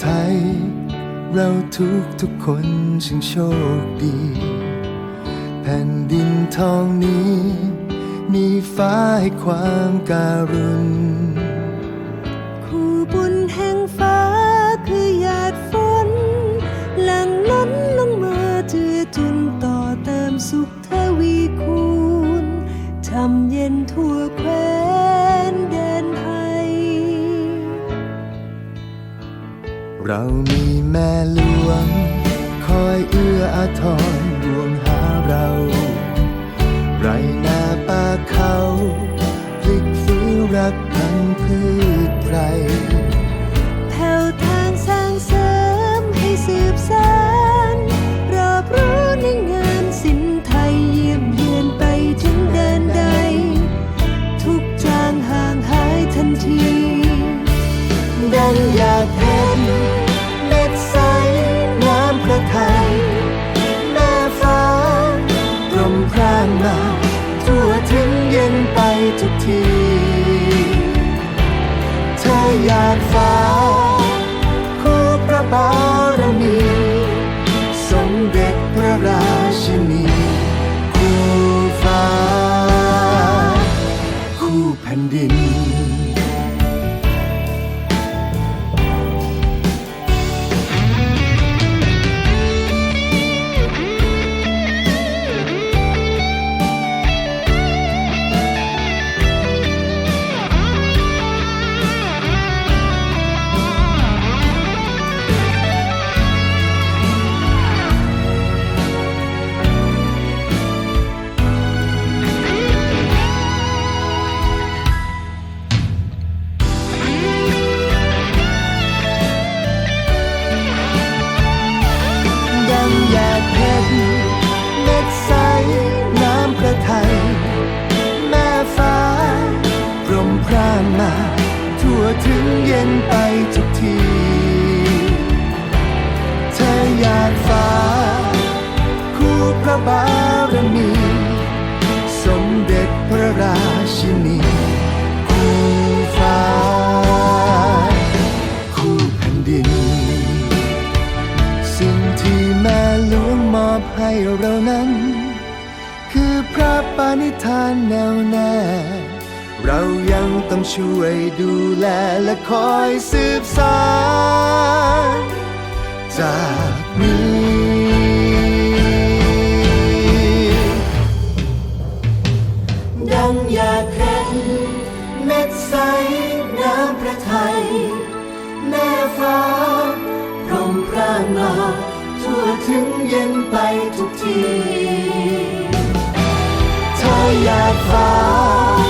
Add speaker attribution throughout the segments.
Speaker 1: เกิดเป็นคนไทย เราทุกทุกคนช่างโชคดี แผ่นดินทองนี้ มีฟ้าให้ความการุณ
Speaker 2: แม่
Speaker 1: หลวง คอยเอื้ออาทรดวงหาเรา ไรนาป่าเขาพลิกฟื้นรักพันธุ์พืชไพร
Speaker 2: แผ่วทางสร้างเสริมให้สืบสานรอบรู้ในงานสินไทยเยี่ยมเยือนไปถึงแดนใด ทุกจางห่างหายทันที
Speaker 1: ดังอยากเห็น ดิน ระปาณิธานแนวแน่เรายังต้องช่วยดูแลและคอยสืบสานจากนี้ดังอยาเห็นเม็ดใสน้ำพระทัยแม่ฟ้าพรมพรามาทั่วถึงเย็นไปทุกที เ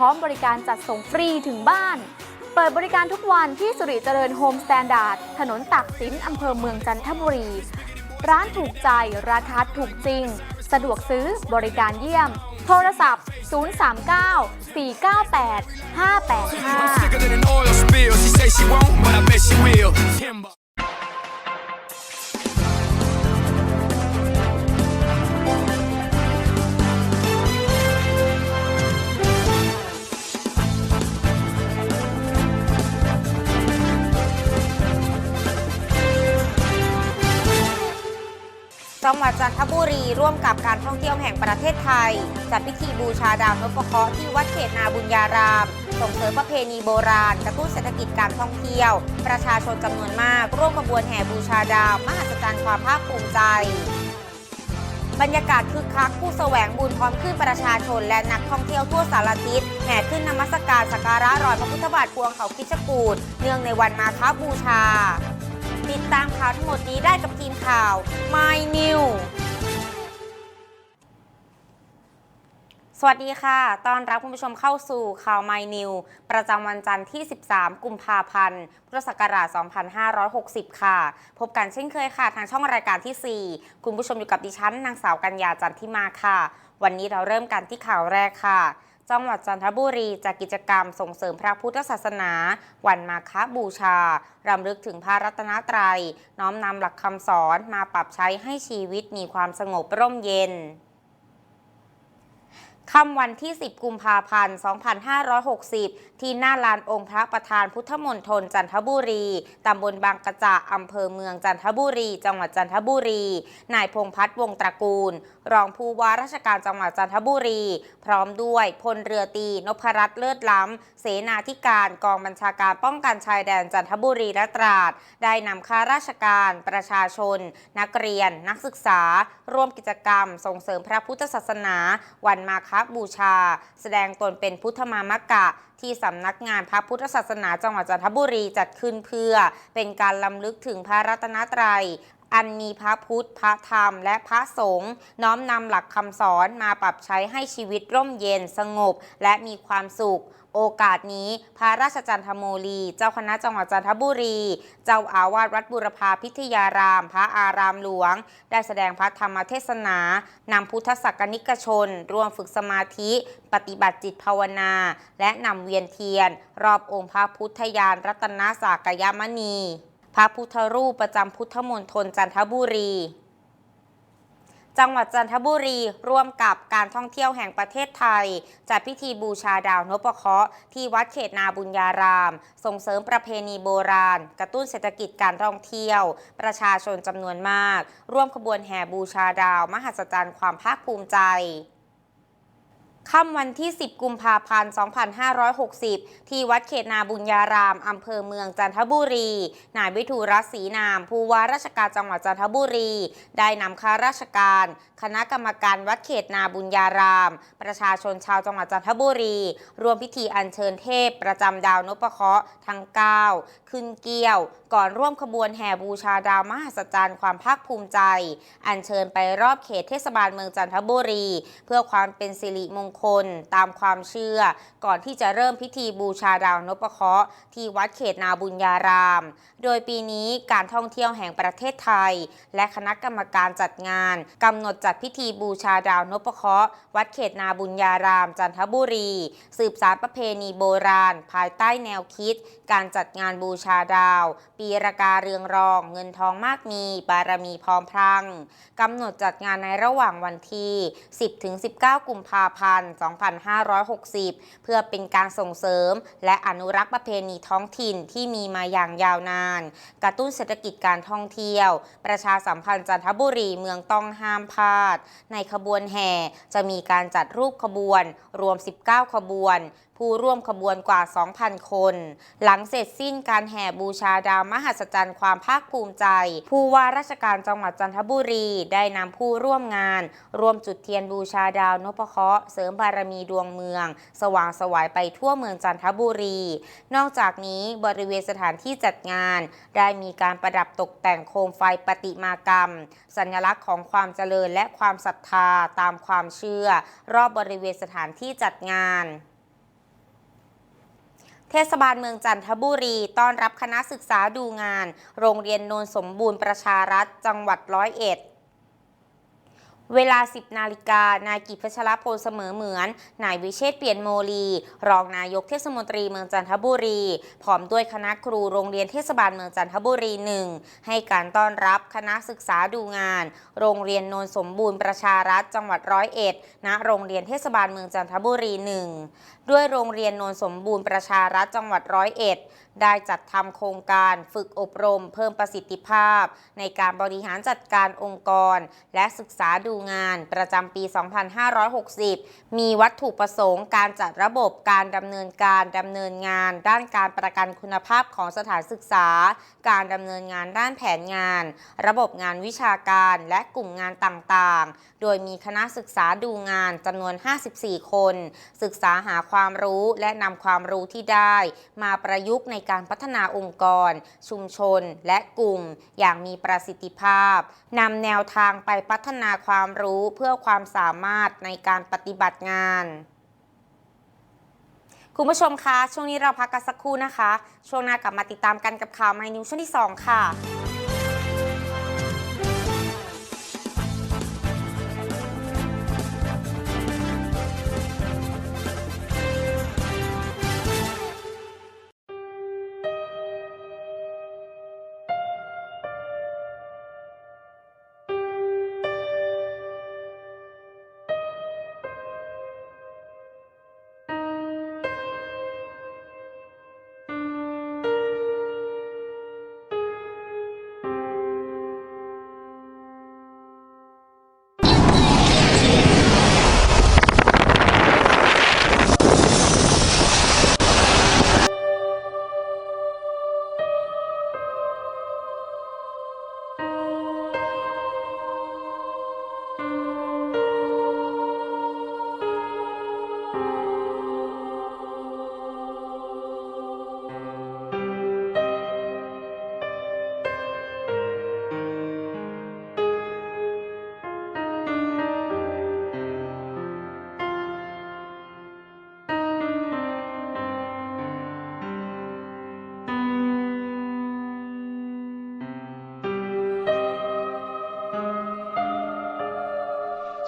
Speaker 3: ร้อมบริการจัดส่งฟรีถึงบ้าน เปิดบริการทุกวันที่สุริเจริญโฮมสแตนดาร์ดถนนตักสินอำเภอเมืองจันทบุรี ร้านถูกใจ ราคาถูกจริง สะดวกซื้อบริการเยี่ยม โทรศัพท์ 039 498 585
Speaker 4: จังหวัดจันทบุรีร่วมกับการท่องเที่ยวแห่งประเทศไทย จัดพิธีบูชาดาวนพเคราะห์ที่วัดเขตนาบุญญาราม ส่งเสริมประเพณีโบราณกระตุ้นเศรษฐกิจการท่องเที่ยว ประชาชนจำนวนมาก ร่วมขบวนแห่บูชาดาว มหัศจรรย์ความภาคภูมิใจ บรรยากาศคึกคักผู้แสวงบุญพร้อมขึ้นประชาชนและนักท่องเที่ยวทั่วสารทิศแห่ขึ้นนมัสการสักการะรอยพระพุทธบาทพวงเขาคิชกูฏเนื่องในวันมาฆบูชา ติดตามข่าวทั้งหมดนี้ได้กับทีมข่าว My New สวัสดีค่ะ ตอนรับคุณผู้ชมเข้าสู่ข่าว My New ประจำวันจันทร์ที่ 13 กุมภาพันธ์ พุทธศักราช 2560 ค่ะ พบกันเช่นเคยค่ะ ทางช่องรายการที่ 4 คุณผู้ชมอยู่กับดิฉัน นางสาวกัญญาจันทิมาค่ะ วันนี้เราเริ่มกันที่ข่าวแรกค่ะ จังหวัดจันทบุรีจากกิจกรรมส่งเสริมพระพุทธศาสนา วันมาคบูชารำลึกถึงพระรัตนตรัย น้อมนำหลักคำสอนมาปรับใช้ให้ชีวิตมีความสงบร่มเย็น ค่ำวันที่ 10 กุมภาพันธ์ 2560 ที่หน้าลานองค์พระประธานพุทธมณฑลจันทบุรี ตำบลบางกระจะอำเภอเมืองจันทบุรี จังหวัดจันทบุรี นายพงพัฒน์วงศ์ตระกูล รองผู้ว่าราชการจังหวัดจันทบุรี พร้อมด้วยพลเรือตรีนพรัตน์เลิศล้ำ เสนาธิการกองบัญชาการป้องกันชายแดนจันทบุรีและตราด ได้นำข้าราชการ ประชาชน นักเรียน นักศึกษา ร่วมกิจกรรม ส่งเสริมพระพุทธศาสนา วันมาฆบูชา แสดงตนเป็นพุทธมามกะ ที่สำนักงานพระพุทธศาสนาจังหวัดจันทบุรีจัดขึ้นเพื่อ เป็นการลำลึกถึงพระรัตนตรัยอันมีพระพุทธ พระธรรม และพระสงฆ์น้อมนำหลักคำสอนมาปรับใช้ให้ชีวิตร่มเย็นสงบ และมีความสุข โอกาสนี้ พระราชจันทโมลี เจ้าคณะจังหวัดจันทบุรี เจ้าอาวาสวัดบุรพาพิทยาราม พระอารามหลวง ได้แสดงพระธรรมเทศนานำพุทธศักนิกชน ร่วมฝึกสมาธิ ปฏิบัติจิตภาวนา และนำเวียนเทียน รอบองค์พระพุทธยานรัตนสากยมณี พระพุทธรูปประจำพุทธมณฑลจันทบุรี จังหวัดจันทบุรีร่วมกับการท่องเที่ยวแห่งประเทศไทย จัดพิธีบูชาดาวนพเคราะห์ที่วัดเขตนาบุญญาราม ส่งเสริมประเพณีโบราณ กระตุ้นเศรษฐกิจการท่องเที่ยว ประชาชนจำนวนมาก ร่วมขบวนแห่บูชาดาว มหัศจรรย์ความภาคภูมิใจ ค่ำวันที่ 10 กุมภาพันธ์ 2560 ที่วัดเขตนาบุญญาราม อำเภอเมืองจันทบุรี นายวิทูรัศรีนาม ผู้ว่าราชการจังหวัดจันทบุรี ได้นำข้าราชการ คณะกรรมการวัดเขตนาบุญญาราม ประชาชนชาวจังหวัดจันทบุรีรวมพิธีอัญเชิญเทพประจำดาวนพเคราะห์ทั้ง 9 ขึ้นเกี้ยว ก่อนร่วมขบวนแห่บูชาดาวมหัศจรรย์ความภาคภูมิใจ อัญเชิญไปรอบเขตเทศบาลเมืองจันทบุรี เพื่อความเป็นสิริมงคลตามความเชื่อ ก่อนที่จะเริ่มพิธีบูชาดาวนพเคราะห์ที่วัดเขตนาบุญญาราม โดยปีนี้การท่องเที่ยวแห่งประเทศไทย และคณะกรรมการจัดงานกำหนดจัดพิธีบูชาดาวนพเคราะห์วัดเขตนาบุญญาราม จันทบุรี สืบสารประเพณีโบราณ ภายใต้แนวคิด การจัดงานบูชาดาวปีรากาเรืองรอง เงินทองมากมี บารมีพร้อมพรังกำหนดจัดงานในระหว่างวันที่ 10-19 กุมภาพันธ์ 2560 เพื่อเป็นการส่งเสริม และอนุรักษ์ประเพณีท้องถิ่นที่มีมาอย่างยาวนาน กระตุ้นเศรษฐกิจการท่องเที่ยว ประชาสัมพันธ์จันทบุรีเมืองต้องห้ามพลาด ในขบวนแห่จะมีการจัดรูปขบวน รวม 19 ขบวน ผู้ร่วมขบวนกว่า 2,000 คน หลังเสร็จสิ้นการแห่บูชาดาวมหัศจรรย์ความภาคภูมิใจ ผู้ว่าราชการจังหวัดจันทบุรี ได้นำผู้ร่วมงาน ร่วมจุดเทียนบูชาดาวนพเคราะห์เสริมบารมีดวงเมือง สว่างสวายไปทั่วเมืองจันทบุรี นอกจากนี้บริเวณสถานที่จัดงาน ได้มีการประดับตกแต่งโคมไฟปฏิมากรรม สัญลักษณ์ของความเจริญและความศรัทธาตามความเชื่อ รอบบริเวณสถานที่จัดงาน เทศบาลเมืองจันทบุรี ต้อนรับคณะศึกษาดูงาน โรงเรียนโนนสมบูรณ์ประชารัฐ จังหวัดร้อยเอ็ด เวลา 10 นาฬิกา นายกิจพัชรพลเสมอเหมือน นายวิเชษเปลี่ยนโมลี รองนายกเทศมนตรีเมืองจันทบุรี พร้อมด้วยคณะครูโรงเรียนเทศบาลเมืองจันทบุรีหนึ่งให้การต้อนรับคณะศึกษาดูงาน โรงเรียนโนนสมบูรณ์ประชารัฐจังหวัดร้อยเอ็ด ณ โรงเรียนเทศบาลเมืองจันทบุรีหนึ่งด้วยโรงเรียนโนนสมบูรณ์ประชารัฐจังหวัดร้อยเอ็ด ได้จัดทำโครงการฝึกอบรมเพิ่มประสิทธิภาพ ในการบริหารจัดการองค์กร และศึกษาดูงานประจำปี 2560 มีวัตถุประสงค์การจัดระบบการดำเนินการดำเนินงาน ด้านการประกันคุณภาพของสถานศึกษา การดำเนินงานด้านแผนงาน ระบบงานวิชาการและกลุ่มงานต่างๆ โดยมีคณะศึกษาดูงานจำนวน 54 คน ศึกษาหาความรู้และนำความรู้ที่ได้ มาประยุกต์ในการพัฒนาองค์กร ชุมชน และกลุ่ม อย่างมีประสิทธิภาพนำแนวทางไปพัฒนาความรู้เพื่อความสามารถในการปฏิบัติงานคุณผู้ชมคะ ช่วงนี้เราพักกันสักครู่นะคะ ช่วงหน้ากลับมาติดตามกันกับข่าวไมนิวช่วงที่ 2 ค่ะ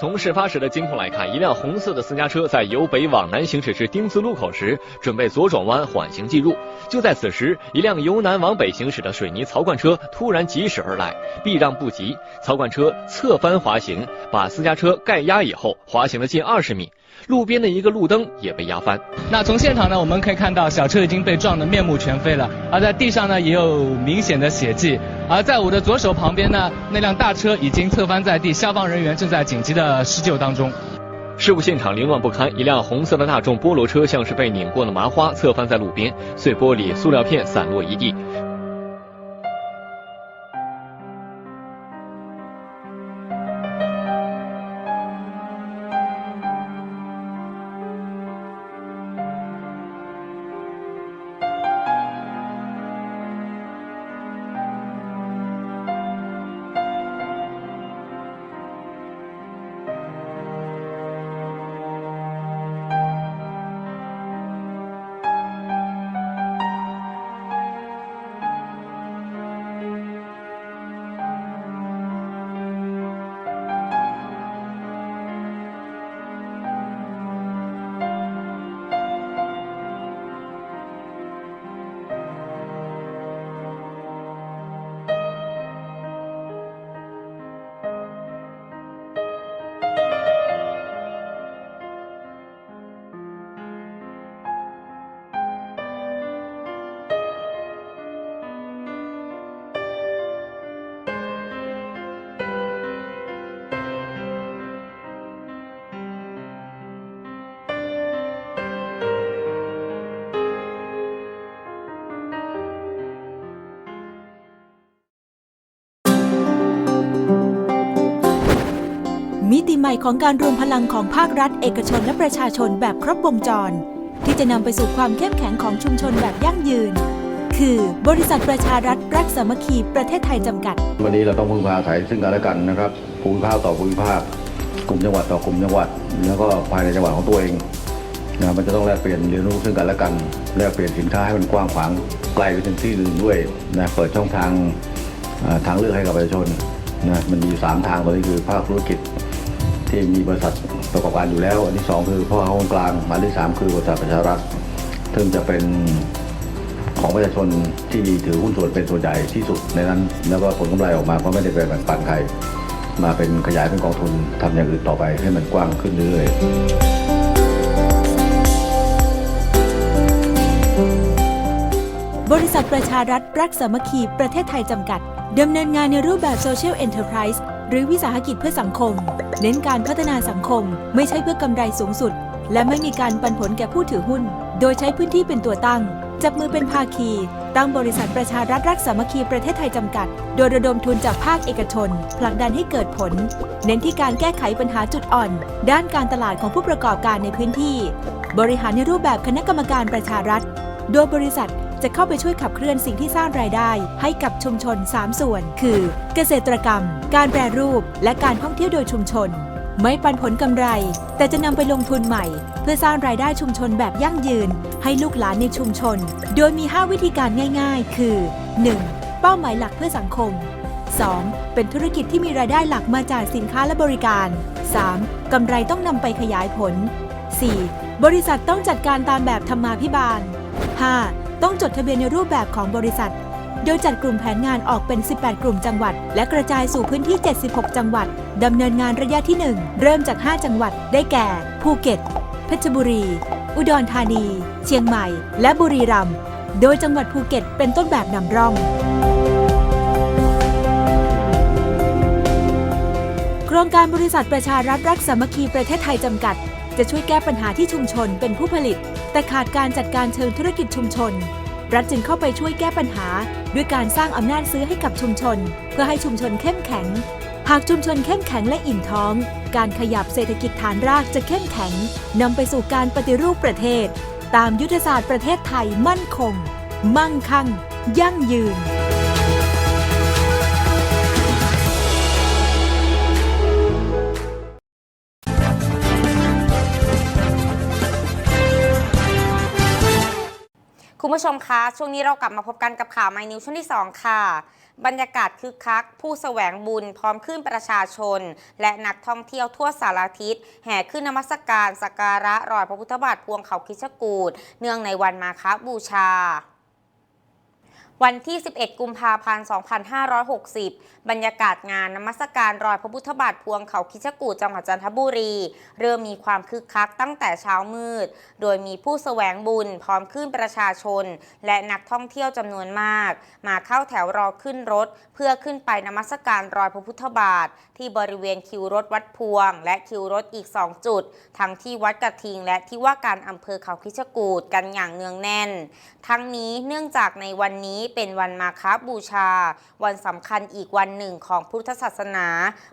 Speaker 5: 从事发时的监控来看，一辆红色的私家车在由北往南行驶至丁字路口时，准备左转弯缓行进入。就在此时，一辆由南往北行驶的水泥槽罐车突然疾驶而来，避让不及，槽罐车侧翻滑行，把私家车盖压以后，滑行了近二十米。路边的一个路灯也被压翻。
Speaker 6: 那从现场呢，我们可以看到小车已经被撞得面目全非了，而在地上呢也有明显的血迹。而在我的左手旁边呢，那辆大车已经侧翻在地，消防人员正在紧急的施救当中。
Speaker 5: 事故现场凌乱不堪，一辆红色的大众菠萝车像是被拧过的麻花，侧翻在路边，碎玻璃、塑料片散落一地。
Speaker 7: ติใหม่ของการรวมพลังของภาครัฐ เอกชนและประชาชนแบบครบวงจร ที่จะนำไปสู่ความเข้มแข็งของชุมชนแบบยั่งยืน คือบริษัทประชารัฐรักสามัคคีประเทศไทยจำกัด
Speaker 8: วันนี้เราต้องพึ่งพาอาศัยซึ่งกันและกันนะครับภูมิภาคต่อภูมิภาคกลุ่มจังหวัดต่อกลุ่มจังหวัด แล้วก็ภายในจังหวัดของตัวเองนะมันจะต้องแลกเปลี่ยนเรียนรู้ซึ่งกันและกันแลกเปลี่ยนสินค้าให้มันกว้างขวางไกลไปถึงที่อื่นด้วยนะเปิดช่องทางทางเลือกให้กับประชาชนนะมันมีอยู่สามทางตอนนี้คือภาคธุรกิจ ที่มีบริษัทประกอบการอยู่แล้ว อันที่สองคือพ่อค้าคนกลางอันที่สามคือบริษัทประชารัฐซึ่งจะเป็นของประชาชนที่มีถือหุ้นส่วนเป็นส่วนใหญ่ที่สุดในนั้น แล้วก็ผลกำไรออกมาก็ไม่ได้ไปแบ่งปันใคร มาเป็นขยายเป็นกองทุนทำอย่างอื่นต่อไปให้มันกว้างขึ้นเรื่อย
Speaker 7: บบริษัทประชารัฐรักสามัคคีประเทศไทยจำกัดดำเนินงานในรูปแบบ Social Enterprise หรือวิสาหกิจเพื่อสังคม เน้นการพัฒนาสังคม ไม่ใช่เพื่อกำไรสูงสุด และไม่มีการปันผลแก่ผู้ถือหุ้น โดยใช้พื้นที่เป็นตัวตั้ง จับมือเป็นภาคี ตั้งบริษัทประชารัฐรักสามัคคีประเทศไทยจำกัด โดยระดมทุนจากภาคเอกชน ผลักดันให้เกิดผล เน้นที่การแก้ไขปัญหาจุดอ่อน ด้านการตลาดของผู้ประกอบการในพื้นที่ บริหารในรูปแบบคณะกรรมการประชารัฐ โดยบริษัท จะเข้าไปช่วยขับเคลื่อนสิ่งที่สร้างรายได้ ให้กับชุมชน 3 ส่วน คือ เกษตรกรรม การแปรรูป และการท่องเที่ยวโดยชุมชน ไม่ปันผลกำไร แต่จะนำไปลงทุนใหม่ เพื่อสร้างรายได้ชุมชนแบบยั่งยืน ให้ลูกหลานในชุมชน โดยมี 5 วิธีการง่าย ๆ คือ 1. เป้าหมายหลักเพื่อสังคม 2. เป็นธุรกิจที่มีรายได้หลักมาจากสินค้าและบริการ 3. กำไรต้องนำไปขยายผล 4. บริษัทต้องจัดการตามแบบธรรมาภิบาล 5. ต้องจดทะเบียนในรูปแบบของบริษัท โดยจัดกลุ่มแผนงานออกเป็น 18 กลุ่มจังหวัด และกระจายสู่พื้นที่ 76 จังหวัด ดำเนินงานระยะที่ 1 เริ่มจาก 5 จังหวัด ได้แก่ ภูเก็ต เพชรบุรี อุดรธานี เชียงใหม่ และบุรีรัมย์ โดยจังหวัดภูเก็ตเป็นต้นแบบนำร่องโครงการบริษัทประชารัฐรักสามัคคีประเทศไทยจำกัด จะช่วยแก้ปัญหาที่ชุมชนเป็นผู้ผลิต แต่ขาดการจัดการเชิงธุรกิจชุมชน รัฐจึงเข้าไปช่วยแก้ปัญหา ด้วยการสร้างอำนาจซื้อให้กับชุมชน เพื่อให้ชุมชนเข้มแข็ง หากชุมชนเข้มแข็งและอิ่มท้อง การขยับเศรษฐกิจฐานรากจะเข้มแข็งนำไปสู่การปฏิรูปประเทศ ตามยุทธศาสตร์ประเทศไทยมั่นคง มั่งคั่ง ยั่งยืน
Speaker 4: คุณผู้ชมคะช่วงนี้เรากลับมาพบกันกับข่าวไมนิวช่วงที่ 2 ค่ะ บรรยากาศคึกคัก ผู้แสวงบุญพร้อมขึ้นประชาชน และนักท่องเที่ยวทั่วสารทิศแห่ขึ้นนมัสการสักการะรอยพระพุทธบาทพวงเขาคิชกูดเนื่องในวันมาคบูชา วันที่ 11 กุมภาพันธ์ 2560 บรรยากาศงานนมัสการรอยพระพุทธบาทพวงเขาคิชกูจังหวัดจันทบุรี เริ่มมีความคึกคักตั้งแต่เช้ามืด โดยมีผู้แสวงบุญพร้อมขึ้นประชาชน และนักท่องเที่ยวจำนวนมาก มาเข้าแถวรอขึ้นรถ เพื่อขึ้นไปนมัสการรอยพระพุทธบาท ที่บริเวณคิวรถวัดพวง และคิวรถอีก 2 จุด ทั้งที่วัดกระทิง และที่ว่าการอำเภอเขาคิชกูฏกันอย่างเนืองแน่น ทั้งนี้เนื่องจากในวันนี้เป็นวันมาฆบูชา วันสำคัญอีกวันหนึ่งของพุทธศาสนา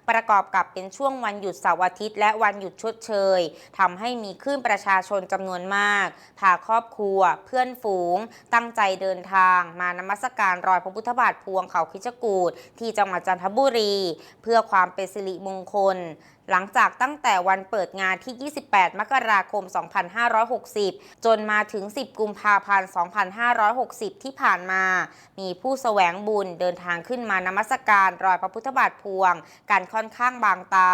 Speaker 4: ประกอบกับเป็นช่วงวันหยุดเสาร์อาทิตย์ และวันหยุดชดเชยทำให้มีขึ้นประชาชนจำนวนมาก พาครอบครัว เพื่อนฝูง ตั้งใจเดินทาง มานมัสการรอยพระพุทธบาทพวงเขาคิชกูฏที่จังหวัดจันทบุรี เพื่อความเป็นสิริมงคล หลังจากตั้งแต่วันเปิดงานที่ 28 มกราคม 2560 จนมาถึง 10 กุมภาพันธ์ 2560 ที่ผ่านมา มีผู้แสวงบุญเดินทางขึ้นมานมัสการรอยพระพุทธบาทพวง กันค่อนข้างบางตา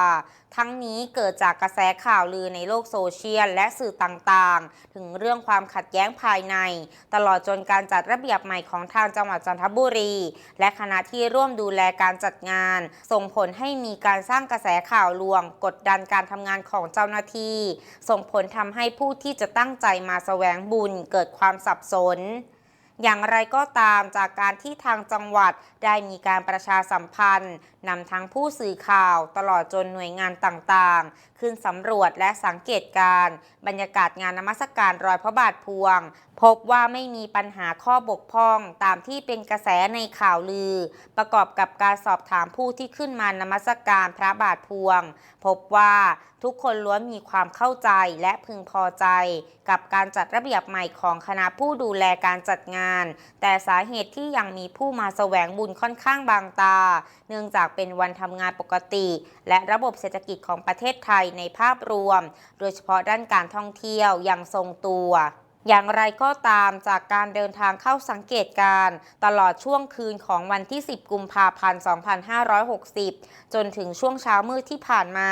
Speaker 4: ทั้งนี้เกิดจากกระแสข่าวลือในโลกโซเชียลและสื่อต่างๆ ถึงเรื่องความขัดแย้งภายใน ตลอดจนการจัดระเบียบใหม่ของทางจังหวัดจันทบุรี และคณะที่ร่วมดูแลการจัดงาน ส่งผลให้มีการสร้างกระแสข่าวลวงกดดันการทำงานของเจ้าหน้าที่ ส่งผลทำให้ผู้ที่จะตั้งใจมาแสวงบุญเกิดความสับสนอย่างไรก็ตามจากการที่ทางจังหวัดได้มีการประชาสัมพันธ์ นำทั้งผู้สื่อข่าวตลอดจนหน่วยงานต่างๆ ขึ้นสำรวจและสังเกตการณ์บรรยากาศงานนมัสการรอยพระบาทพวง พบว่าไม่มีปัญหาข้อบกพร่องตามที่เป็นกระแสในข่าวลือ ประกอบกับการสอบถามผู้ที่ขึ้นมานมัสการพระบาทพวง พบว่าทุกคนล้วนมีความเข้าใจและพึงพอใจ กับการจัดระเบียบใหม่ของคณะผู้ดูแลการจัดงาน แต่สาเหตุที่ยังมีผู้มาแสวงบุญค่อนข้างบางตา เนื่องจากเป็นวันทำงานปกติ และระบบเศรษฐกิจของประเทศไทยในภาพรวม โดยเฉพาะด้านการท่องเที่ยวยังทรงตัว อย่างไรก็ตามจากการเดินทางเข้าสังเกตการตลอดช่วงคืนของวันที่ 10 กุมภาพันธ์ 2560 จนถึงช่วงเช้ามืดที่ผ่านมา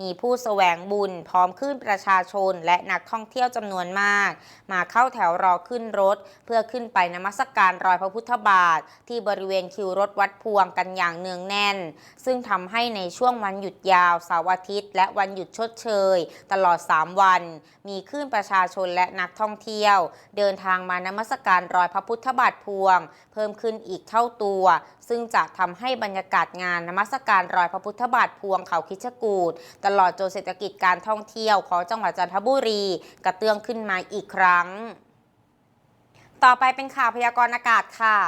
Speaker 4: มีผู้แสวงบุญพร้อมขึ้นประชาชนและนักท่องเที่ยวจำนวนมาก มาเข้าแถวรอขึ้นรถ เพื่อขึ้นไปนมัสการรอยพระพุทธบาท ที่บริเวณคิวรถวัดพวงกันอย่างเนืองแน่น ซึ่งทำให้ในช่วงวันหยุดยาวเสาร์อาทิตย์ และวันหยุดชดเชย ตลอด 3 วัน มีขึ้นประชาชนและนักท่องเที่ยวที่ยว เดินทางมานมัสการรอยพระพุทธบาทพวง เพิ่มขึ้นอีกเท่าตัว ซึ่งจะทำให้บรรยากาศงานนมัสการรอยพระพุทธบาทพวงเขาคิชกูดตลอดจนเศรษฐกิจการท่องเที่ยวของจังหวัดจันทบุรีกระเตื้องขึ้นมาอีกครั้ง ต่อไปเป็นข่าวพยากรณ์อากาศค่ะ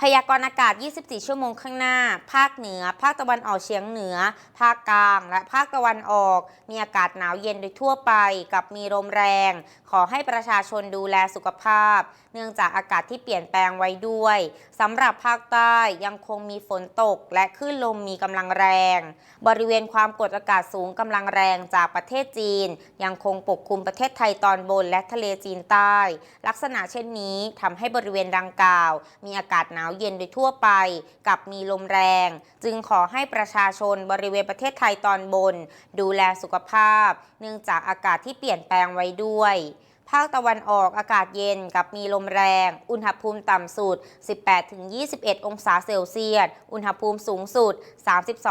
Speaker 4: พยากรณ์อากาศ 24 ชั่วโมงข้างหน้า ภาคเหนือ ภาคตะวันออกเฉียงเหนือ ภาคกลาง และภาคตะวันออก มีอากาศหนาวเย็นโดยทั่วไป กับมีลมแรง ขอให้ประชาชนดูแลสุขภาพ เนื่องจากอากาศที่เปลี่ยนแปลงไว้ด้วย สำหรับภาคใต้ยังคงมีฝนตก และคลื่นลมมีกำลังแรง บริเวณความกดอากาศสูงกำลังแรงจากประเทศจีน ยังคงปกคลุมประเทศไทยตอนบนและทะเลจีนใต้ ลักษณะเช่นนี้ทำให้บริเวณดังกล่าว มีอากาศหนาวาวเย็นโดยทั่วไป กับมีลมแรง จึงขอให้ประชาชนบริเวณประเทศไทยตอนบน ดูแลสุขภาพ เนื่องจากอากาศที่เปลี่ยนแปลงไว้ด้วย ภาคตะวันออกอากาศเย็นกับมีลมแรง อุณหภูมิต่ำสุด 18-21 องศาเซลเซียส อุณหภูมิสูงสุด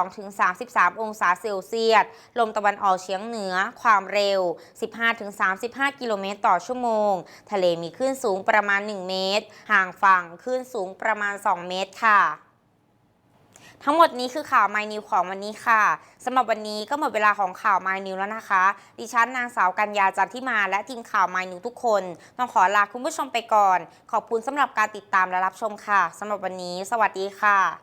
Speaker 4: 32-33 องศาเซลเซียส ลมตะวันออกเฉียงเหนือ ความเร็ว 15-35 กิโลเมตรต่อชั่วโมง ทะเลมีคลื่นสูงประมาณ 1 เมตร ห่างฝั่งคลื่นสูงประมาณ 2 เมตรค่ะ ทั้งหมดนี้คือข่าว My New ของวันนี้ค่ะสำหรับวันนี้ก็หมดเวลาของข่าว My New แล้วนะคะ ดิฉันนางสาวกัญญาจันทิมาและทีมข่าว My New ทุกคน ต้องขอลาคุณผู้ชมไปก่อน ขอบคุณสำหรับการติดตามและรับชมค่ะสำหรับวันนี้ สวัสดีค่ะ